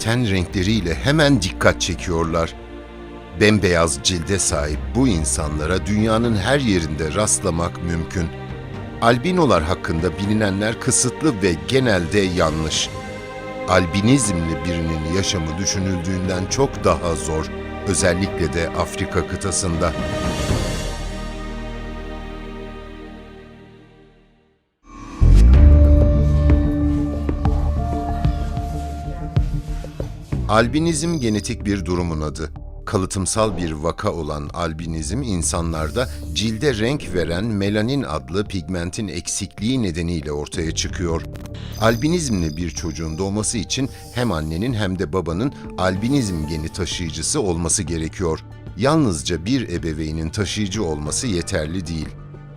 ten renkleriyle hemen dikkat çekiyorlar. Bembeyaz cilde sahip bu insanlara dünyanın her yerinde rastlamak mümkün. Albinolar hakkında bilinenler kısıtlı ve genelde yanlış. Albinizmli birinin yaşamı düşünüldüğünden çok daha zor, özellikle de Afrika kıtasında. Albinizm genetik bir durumun adı. Kalıtımsal bir vaka olan albinizm insanlarda cilde renk veren melanin adlı pigmentin eksikliği nedeniyle ortaya çıkıyor. Albinizmli bir çocuğun doğması için hem annenin hem de babanın albinizm geni taşıyıcısı olması gerekiyor. Yalnızca bir ebeveynin taşıyıcı olması yeterli değil.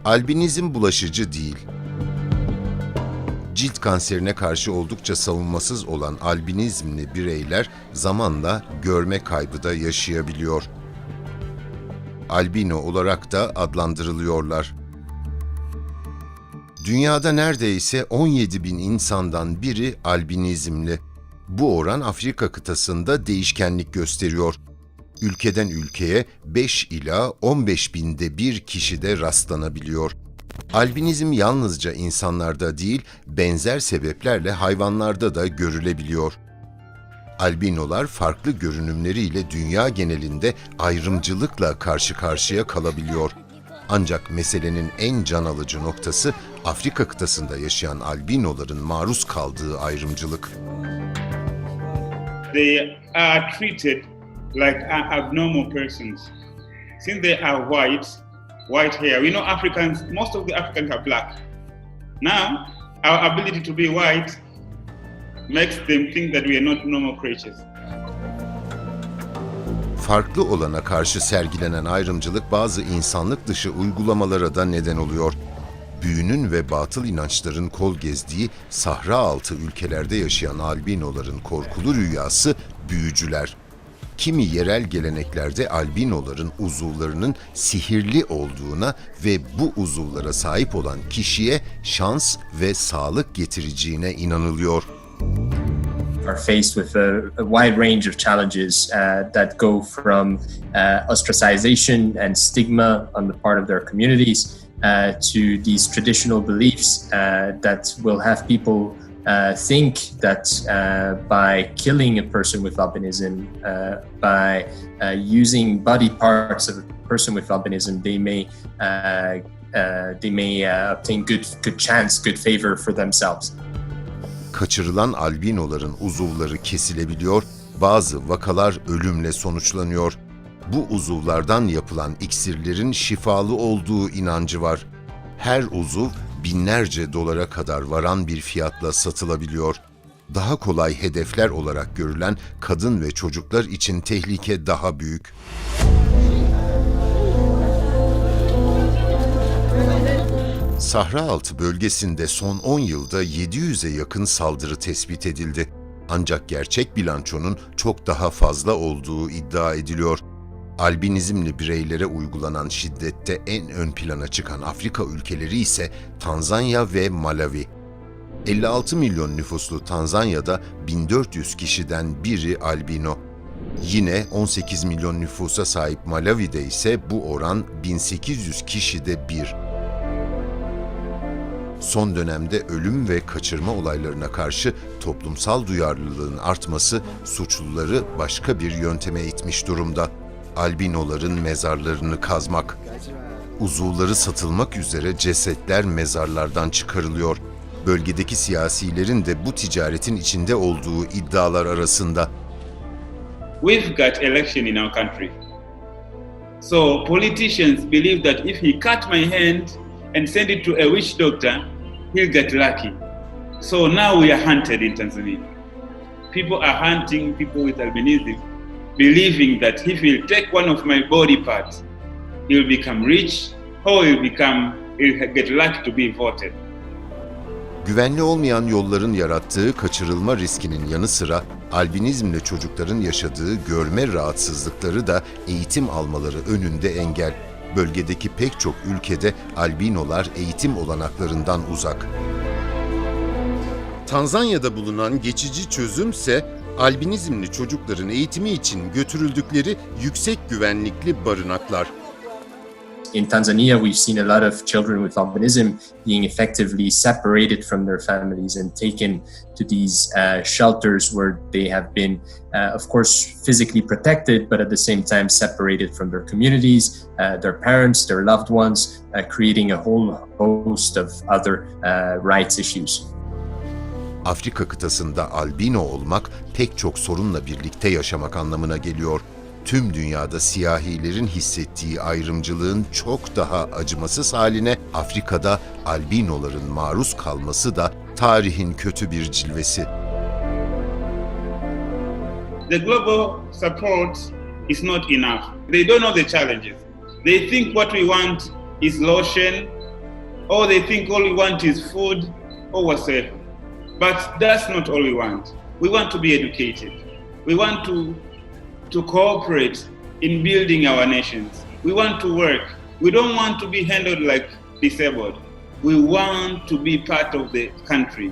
Albinizm bulaşıcı değil cilt kanserine karşı oldukça savunmasız olan albinizmli bireyler zamanla görme kaybı da yaşayabiliyor. Albino olarak da adlandırılıyorlar. Dünyada neredeyse 17 bin insandan biri albinizmli. Bu oran Afrika kıtasında değişkenlik gösteriyor. Ülkeden ülkeye 5 ila 15 binde bir kişide rastlanabiliyor. Albinizm yalnızca insanlarda değil, benzer sebeplerle hayvanlarda da görülebiliyor. Albinolar farklı görünümleriyle dünya genelinde ayrımcılıkla karşı karşıya kalabiliyor. Ancak meselenin en can alıcı noktası Afrika kıtasında yaşayan albinoların maruz kaldığı ayrımcılık. they are treated like abnormal persons. Since they are white, white hair, we know Africans, most of the Africans are black. Now, our ability to be white makes them think that we are not normal creatures. Farklı olana karşı sergilenen ayrımcılık bazı insanlık dışı uygulamalara da neden oluyor. Büyünün ve batıl inançların kol gezdiği sahra altı ülkelerde yaşayan albinoların korkulu rüyası büyücüler. Kimi yerel geleneklerde albinoların uzuvlarının sihirli olduğuna ve bu uzuvlara sahip olan kişiye şans ve sağlık getireceğine inanılıyor. are faced with a, a wide range of challenges uh, that go from uh, ostracization and stigma on the part of their communities uh, to these traditional beliefs uh, that will have people uh, think that uh, by killing a person with albinism, uh, by uh, using body parts of a person with albinism, they may uh, uh, they may obtain good good chance, good favor for themselves. kaçırılan albinoların uzuvları kesilebiliyor, bazı vakalar ölümle sonuçlanıyor. Bu uzuvlardan yapılan iksirlerin şifalı olduğu inancı var. Her uzuv binlerce dolara kadar varan bir fiyatla satılabiliyor. Daha kolay hedefler olarak görülen kadın ve çocuklar için tehlike daha büyük. Sahra altı bölgesinde son 10 yılda 700'e yakın saldırı tespit edildi. Ancak gerçek bilançonun çok daha fazla olduğu iddia ediliyor. Albinizmli bireylere uygulanan şiddette en ön plana çıkan Afrika ülkeleri ise Tanzanya ve Malawi. 56 milyon nüfuslu Tanzanya'da 1400 kişiden biri albino. Yine 18 milyon nüfusa sahip Malawi'de ise bu oran 1800 kişide bir. Son dönemde ölüm ve kaçırma olaylarına karşı toplumsal duyarlılığın artması suçluları başka bir yönteme itmiş durumda. Albinoların mezarlarını kazmak. Uzuvları satılmak üzere cesetler mezarlardan çıkarılıyor. Bölgedeki siyasilerin de bu ticaretin içinde olduğu iddialar arasında. We've got election in our country. So politicians believe that if he cut my hand and send it to a witch doctor, he'll get lucky. So now we are hunted in Tanzania. People are hunting people with albinism, believing that if he'll take one of my body parts, he'll become rich or he'll become he'll get lucky to be voted. Güvenli olmayan yolların yarattığı kaçırılma riskinin yanı sıra albinizmle çocukların yaşadığı görme rahatsızlıkları da eğitim almaları önünde engel. Bölgedeki pek çok ülkede albinolar eğitim olanaklarından uzak. Tanzanya'da bulunan geçici çözümse albinizmli çocukların eğitimi için götürüldükleri yüksek güvenlikli barınaklar. In Tanzania, we've seen a lot of children with albinism being effectively separated from their families and taken to these uh, shelters where they have been, uh, of course, physically protected, but at the same time separated from their communities, uh, their parents, their loved ones, uh, creating a whole host of other uh, rights issues. Afrika kıtasında albino olmak pek çok sorunla birlikte yaşamak anlamına geliyor. Tüm dünyada siyahilerin hissettiği ayrımcılığın çok daha acımasız haline Afrika'da albinoların maruz kalması da tarihin kötü bir cilvesi. The global support is not enough. They don't know the challenges. They think what we want is lotion, or they think all we want is food, or whatsoever. But that's not all we want. We want to be educated. We want to, to cooperate in building our nations. We want to work. We don't want to be handled like disabled. We want to be part of the country.